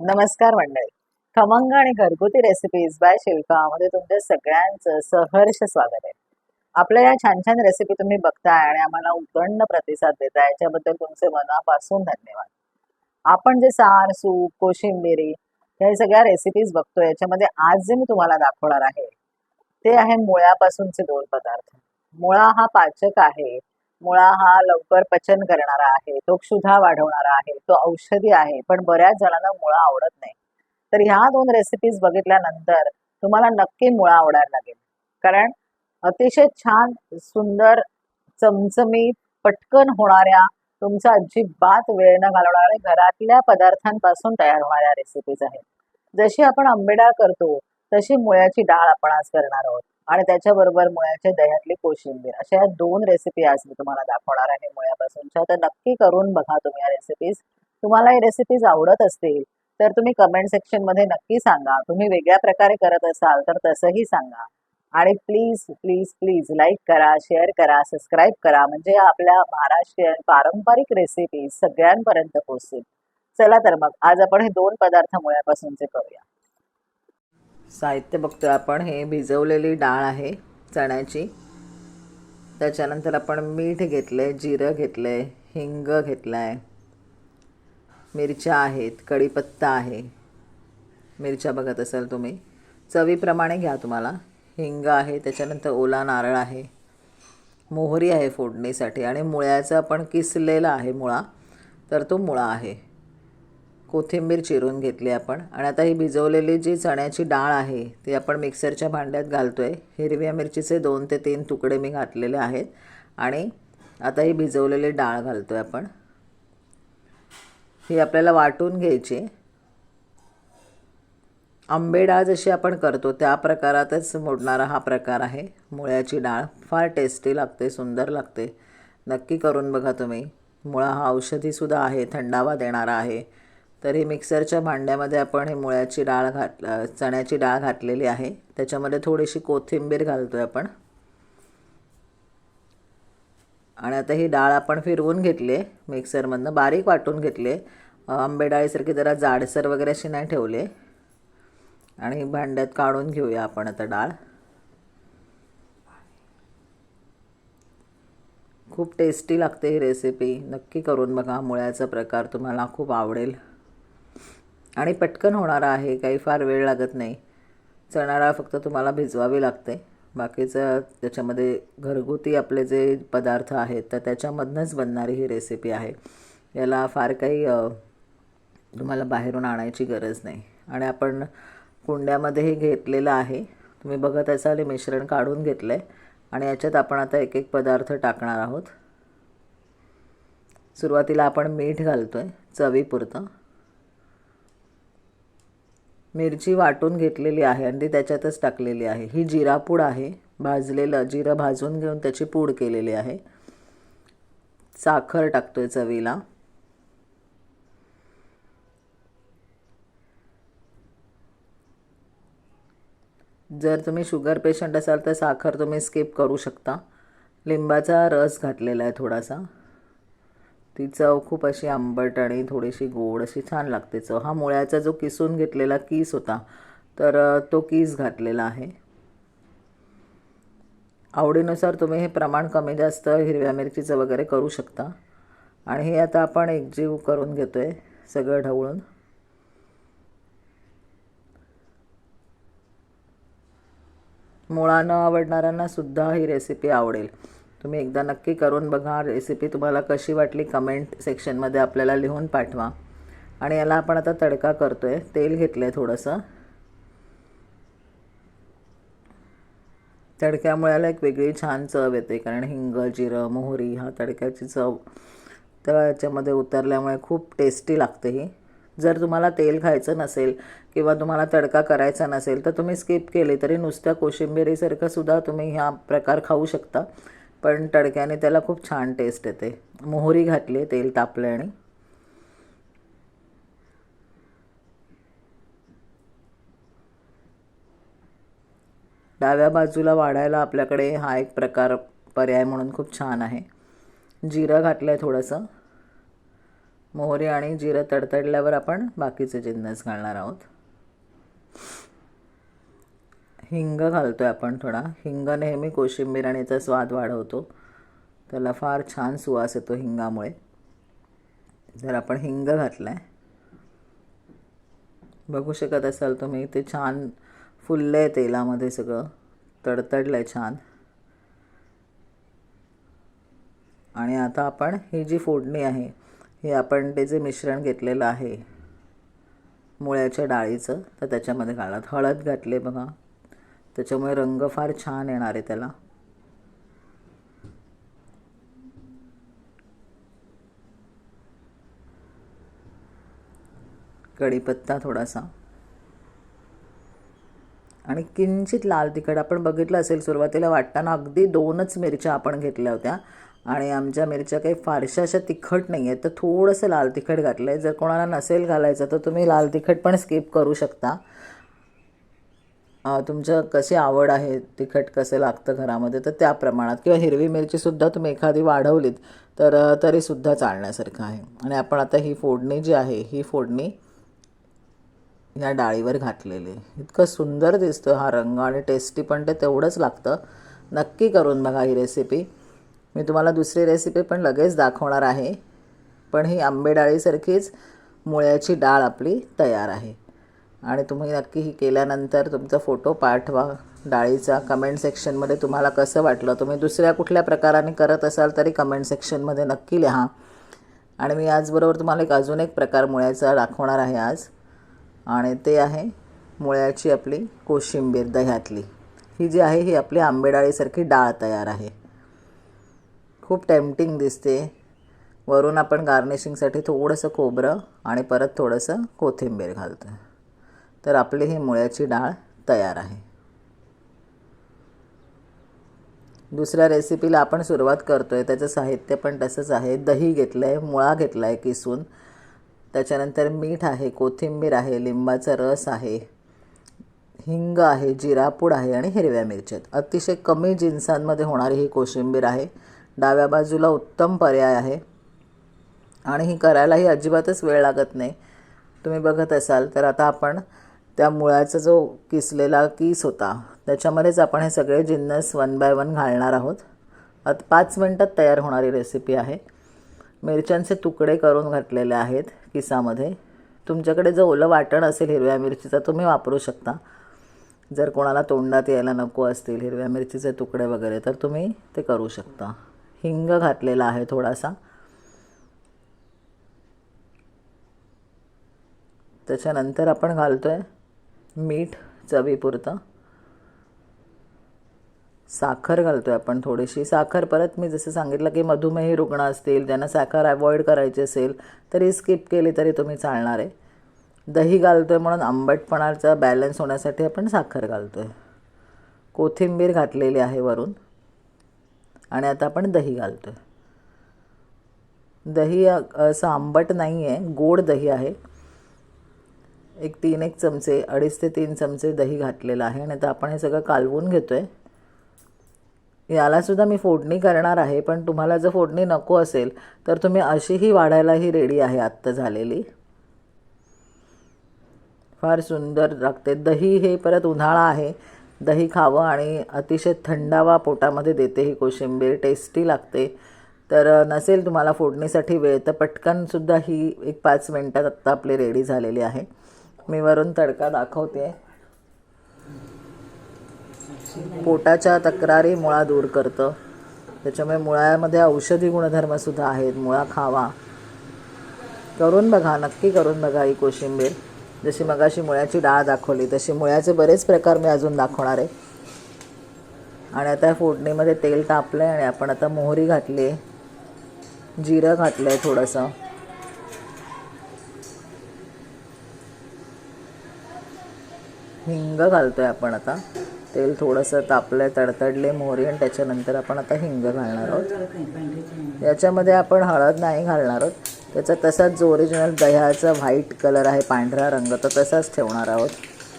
नमस्कार मंडळी. खमंग आणि घरगुती रेसिपीज बाय शिल्पामध्ये तुमच्या सगळ्यांचं सहर्ष स्वागत आहे. आपल्या या छान छान रेसिपी तुम्ही बघताय आणि आम्हाला उदंड प्रतिसाद देताय याच्याबद्दल तुमचे मनापासून धन्यवाद. आपण जे सार सूप कोशिंबिरी या सगळ्या रेसिपीज बघतोय याच्यामध्ये आज जे मी तुम्हाला दाखवणार आहे. ते आहे मुळ्यापासूनचे दोन पदार्थ. मुळा हा पाचक आहे. मुळा हा लवकर पचन करणारा आहे. तो क्षुधा वाढवणारा आहे. तो औषधी आहे. पण बऱ्याच जणांना मुळा आवडत नाही. तर ह्या दोन रेसिपीज बघितल्यानंतर तुम्हाला नक्की मुळा आवडायला लागेल. कारण अतिशय छान सुंदर चमचमीत पटकन होणाऱ्या तुमचा अजिबात वेळ न घालवणाऱ्या घरातल्या पदार्थांपासून तयार होणाऱ्या रेसिपीज आहेत. जशी आपण आंबेडाळ करतो तशी मुळ्याची डाळ आपण आज करणार आहोत. आणि त्याच्याबरोबर मुळ्याच्या दह्यातली कोशिंबीर. अशा या दोन रेसिपी आज मी तुम्हाला दाखवणार आहे मुळ्यापासूनच्या. तर नक्की करून बघा तुम्ही या रेसिपीज तुम्हाला ही रेसिपीज आवडत असतील तर तुम्ही कमेंट सेक्शनमध्ये नक्की सांगा. तुम्ही वेगळ्या प्रकारे करत असाल तर तसंही सांगा. आणि प्लीज प्लीज प्लीज लाईक करा शेअर करा सबस्क्राईब करा. म्हणजे आपल्या महाराष्ट्रीयन पारंपरिक रेसिपी सगळ्यांपर्यंत पोहोचतील. चला तर मग आज आपण हे दोन पदार्थ मुळ्यापासूनचे करूया. साहित्य बघतोय आपण. हे भिजवलेली डाळ आहे चण्याची. त्याच्यानंतर आपण मीठ घेतलं आहे जिरं घेतलं आहे हिंग घेतलं आहे मिरच्या आहेत कढीपत्ता आहे. मिरच्या बघत असाल तुम्ही. चवीप्रमाणे घ्या तुम्हाला. हिंग आहे त्याच्यानंतर ओला नारळ आहे. मोहरी आहे फोडणीसाठी आणि मुळ्याचा आपण किसलेला आहे मुळा. तर तो मुळा आहे. कोथिंबीर चिरून घेतली आपण. आणि आता ही भिजवलेली जी चण्याची डाळ आहे ती आपण मिक्सरच्या भांड्यात घालतो आहे हिरव्या मिरचीचे दोन ते तीन तुकडे मी घातलेले आहेत. आणि आता ही भिजवलेली डाळ घालतो आहे आपण. ही आपल्याला वाटून घ्यायची. आंबे डाळ जशी आपण करतो त्या प्रकारातच मोडणारा हा प्रकार आहे. मुळ्याची डाळ फार टेस्टी लागते सुंदर लागते. नक्की करून बघा तुम्ही. मुळा हा औषधीसुद्धा आहे थंडावा देणारा आहे. तर ही मिक्सरच्या भांड्यामध्ये आपण हे मुळ्याची डाळ घात चण्याची डाळ घातलेली आहे. त्याच्यामध्ये थोडीशी कोथिंबीर घालतो आहे आपण. आणि आता ही डाळ आपण फिरवून घेतली आहे मिक्सरमधनं बारीक वाटून घेतली आहे. आंबे डाळीसारखी जरा जाडसर वगैरे अशी नाही ठेवली आणि भांड्यात काढून घेऊया आपण आता डाळ. खूप टेस्टी लागते ही रेसिपी नक्की करून बघा मुळ्याचा प्रकार तुम्हाला खूप आवडेल. आणि पटकन होणारा आहे काही फार वेळ लागत नाही. चणा डाळ फक्त तुम्हाला भिजवावी लागते. बाकीचं त्याच्यामध्ये घरगुती आपले जे पदार्थ आहेत तर त्याच्यामधनंच बनणारी ही रेसिपी आहे. याला फार काही तुम्हाला बाहेरून आणायची गरज नाही. आणि आपण कुंड्यामध्येही घेतलेलं आहे. तुम्ही बघत असाल हे मिश्रण काढून घेतलं आहे आणि याच्यात आपण आता एक एक पदार्थ टाकणार आहोत. सुरुवातीला आपण मीठ घालतो आहे चवीपुरतं. मिरची वाटून घेतलेली आहे आणि ती त्याच्यातच टाकलेली आहे. ही जिरापूड आहे. भाजलेलं जिरं भाजून घेऊन त्याची पूड केलेली आहे. साखर टाकतो आहे चवीला. जर तुम्ही शुगर पेशंट असाल तर साखर तुम्ही स्किप करू शकता. लिंबाचा रस घातलेला आहे थोडासा. ती चव खूप अशी आंबट आणि थोडीशी गोड अशी छान लागते चव. हा मुळ्याचा जो किसून घेतलेला कीस होता तर तो कीस घातलेला आहे. आवडीनुसार तुम्ही हे प्रमाण कमी जास्त हिरव्या मिरचीचं वगैरे करू शकता. आणि हे आता आपण एकजीव करून घेतो आहे सगळं ढवळून. मुळा न आवडणाऱ्यांना सुद्धा ही रेसिपी आवडेल. तुम्ही एकदा नक्की करून बघा. रेसिपी तुम्हाला कशी वाटली कमेंट सेक्शनमध्ये आपल्याला लिहून पाठवा. आणि याला आपण आता तडका करतो आहे तेल घेतलं आहे थोडंसं. तडक्यामुळे याला एक वेगळी छान चव येते. कारण हिंग जिरं मोहरी हा तडक्याची चव तर याच्यामध्ये उतरल्यामुळे खूप टेस्टी लागते ही. जर तुम्हाला तेल खायचं नसेल किंवा तुम्हाला तडका करायचा नसेल तर तुम्ही स्किप केले तरी नुसत्या कोशिंबिरीसारखं सुद्धा तुम्ही ह्या प्रकार खाऊ शकता. पण तडक्याने त्याला खूप छान टेस्ट येते. मोहरी घातली तेल तापले आणि. डाव्या बाजूला वाढायला आपल्याकडे हा एक प्रकार पर्याय म्हणून खूप छान आहे. जिरं घातलं आहे थोडंसं. मोहरी आणि जिरं तडतडल्यावर आपण बाकीचे जिन्नस घालणार आहोत. हिंग घालतो आहे आपण थोडा. हिंग नेहमी कोशिंबीर आणि याचा स्वाद वाढवतो. त्याला फार छान सुवास येतो हिंगामुळे. जर आपण हिंग घातलाय. बघू शकत असाल तुम्ही ते छान फुललंय तेलामध्ये सगळं. तडतडलं आहे छान. आणि आता आपण ही जी फोडणी आहे हे आपण ते जे मिश्रण घेतलेलं आहे मुळ्याच्या डाळीचं तर त्याच्यामध्ये घालत हळद घातले बघा. त्याच्यामुळे रंग फार छान येणार आहे त्याला. कढीपत्ता थोडासा. आणि किंचित लाल तिखट. आपण बघितलं असेल सुरुवातीला वाटताना अगदी दोनच मिरच्या आपण घेतल्या होत्या. आणि आमच्या मिरच्या काही फारशा अशा तिखट नाही आहेत तर थोडंसं लाल तिखट घातलं आहे जर कोणाला नसेल घालायचं तर तुम्ही लाल तिखट पण स्किप करू शकता. तुमचं कशी आवड आहे तिखट कसं लागतं घरामध्ये? तर त्या प्रमाणात. किंवा हिरवी मिरचीसुद्धा तुम्ही एखादी वाढवलीत तर तरीसुद्धा चालण्यासारखं आहे. आणि आपण आता ही फोडणी जी आहे ही फोडणी या डाळीवर घातलेली इतकं सुंदर दिसतं हा रंग आणि टेस्टी पण ते तेवढंच लागतं. नक्की करून बघा ही रेसिपी मी तुम्हाला दुसरी रेसिपी पण लगेच दाखवणार आहे. पण ही आंबे डाळीसारखीच मुळ्याची डाळ आपली तयार आहे. आणि तुम्ही नक्की ही केल्यानंतर तुमचा फोटो पाठवा. डाळीचा कमेंट सेक्शनमध्ये तुम्हाला कसं वाटलं? तुम्ही दुसऱ्या कुठल्या प्रकाराने करत असाल तरी कमेंट सेक्शनमध्ये नक्की लिहा. आणि मी याचबरोबर तुम्हाला एक अजून एक प्रकार मुळ्याचा दाखवणार आहे आज. आणि ते आहे मुळ्याची आपली कोशिंबीर दह्यातली. ही जी आहे ही आपली आंबेडाळीसारखी डाळ तयार आहे. खूप टेम्पटिंग दिसते. वरून आपण गार्निशिंगसाठी थोडंसं खोबरं आणि परत थोडंसं कोथिंबीर घालतो तर आपली ही मुळ्याची डाळ तयार आहे. दुसऱ्या रेसिपीला आपण सुरुवात करतो आहे त्याचं साहित्य पण तसंच आहे. दही घेतलं आहे मुळा घेतला आहे किसून. त्याच्यानंतर मीठ आहे कोथिंबीर आहे लिंबाचा रस आहे हिंग आहे जिरापूड आहे आणि हिरव्या मिरच्यात. अतिशय कमी जिन्सांमध्ये होणारी ही कोशिंबीर आहे. डाव्या बाजूला उत्तम पर्याय आहे. आणि ही करायलाही अजिबातच वेळ लागत नाही. तुम्ही बघत असाल तर आता आपण त्या मुळाचा जो किसलेला किस होता त्याच्यामध्येच आपण हे सगळे जिन्नस वन बाय वन घालणार आहोत. आता पाच मिनटात तयार होणारी रेसिपी आहे. मिरच्यांचे तुकडे करून घातलेले आहेत किसामध्ये. तुमच्याकडे जो ओलं वाटण असेल हिरव्या मिरचीचा तुम्ही वापरू शकता. जर कोणाला तोंडात यायला नको असतील हिरव्या मिरचीचे तुकडे वगैरे तर तुम्ही ते करू शकता. हिंग घातलेला आहे थोडासा. त्याच्यानंतर आपण घालतो आहे मीठ चवीपुरतं. साखर घालतो आहे आपण थोडीशी. साखर परत मी जसं सांगितलं की मधुमेही रुग्ण असतील त्यांना साखर अवॉइड करायची असेल तरी स्किप केली तरी तुम्ही चालणार आहे. दही घालतो आहे म्हणून आंबटपणाचा बॅलन्स होण्यासाठी आपण साखर घालतो आहे कोथिंबीर घातलेली आहे वरून. आणि आता आपण दही घालतो आहे दही असं आंबट नाही आहे गोड दही आहे. एक तीन एक चमचे अडीच ते तीन चमचे दही घातलेलं आहे. आणि आता आपण हे सगळं कालवून घेतो आहे यालासुद्धा मी फोडणी करणार आहे पण तुम्हाला जर फोडणी नको असेल तर तुम्ही अशीही वाढायलाही रेडी आहे आत्ता झालेली. फार सुंदर लागते. दही हे परत उन्हाळा आहे. दही खावं आणि अतिशय थंडावा पोटामध्ये देते ही कोशिंबीर. टेस्टी लागते. तर नसेल तुम्हाला फोडणीसाठी वेळ तर पटकनसुद्धा ही एक पाच मिनटात आत्ता आपली रेडी झालेली आहे. मी वरून तडका दाखवते. पोटाच्या तक्रारी मुळा दूर करतं. त्याच्यामुळे मुळ्यामध्ये औषधी गुणधर्मसुद्धा आहेत. मुळा खावा. करून बघा नक्की करून बघा ही कोशिंबीर. जशी मगाशी मुळ्याची डाळ दाखवली तशी मुळ्याचे बरेच प्रकार मी अजून दाखवणार आहे. आणि आता फोडणीमध्ये तेल तापलं आहे आणि आपण आता मोहरी घातली आहे जिरं घातलं आहे थोडंसं. हिंग घालतो आहे आपण आता. तेल थोडंसं तापलं तडतडले मोहरी आणि त्याच्यानंतर आपण आता हिंग घालणार आहोत. याच्यामध्ये आपण हळद नाही घालणार आहोत. त्याचा तसाच जो ओरिजिनल दह्याचा व्हाईट कलर आहे पांढरा रंग तर तसाच ठेवणार आहोत.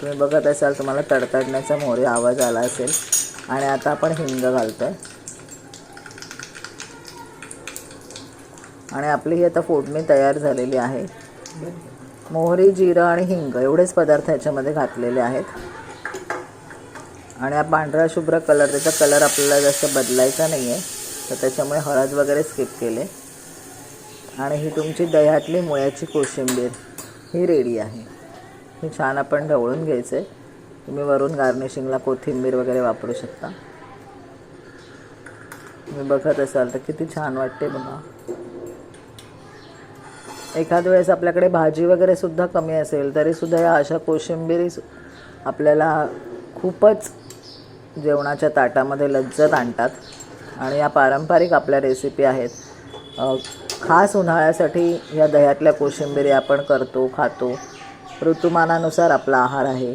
तुम्ही बघत असाल तुम्हाला तडतडण्याचा मोहरी आवाज आला असेल. आणि आता आपण हिंग घालतो आहे आणि आपली ही आता फोडणी तयार झालेली आहे. मोहरी जिरं आणि हिंग एवढेच पदार्थ याच्यामध्ये घातलेले आहेत. आणि हा पांढरा शुभ्र कलर त्याचा कलर आपल्याला जास्त बदलायचा नाही आहे तर त्याच्यामुळे हळद वगैरे स्किप केले. आणि ही तुमची दह्यातली मुळ्याची कोशिंबीर ही रेडी आहे. ही छान आपण ढवळून घ्यायचं आहे तुम्ही वरून गार्निशिंगला कोथिंबीर वगैरे वापरू शकता. तुम्ही बघत असाल तर किती छान वाटते बघा. एखाद वेळेस आपल्याकडे भाजी वगैरे सुद्धा कमी असेल तरीसुद्धा या अशा कोशिंबिरी आपल्याला खूपच जेवणाच्या ताटामध्ये लज्जत आणतात. आणि या पारंपरिक आपल्या रेसिपी आहेत. खास उन्हाळ्यासाठी या दह्यातल्या कोशिंबिरी आपण करतो खातो. ऋतुमानानुसार आपला आहार आहे.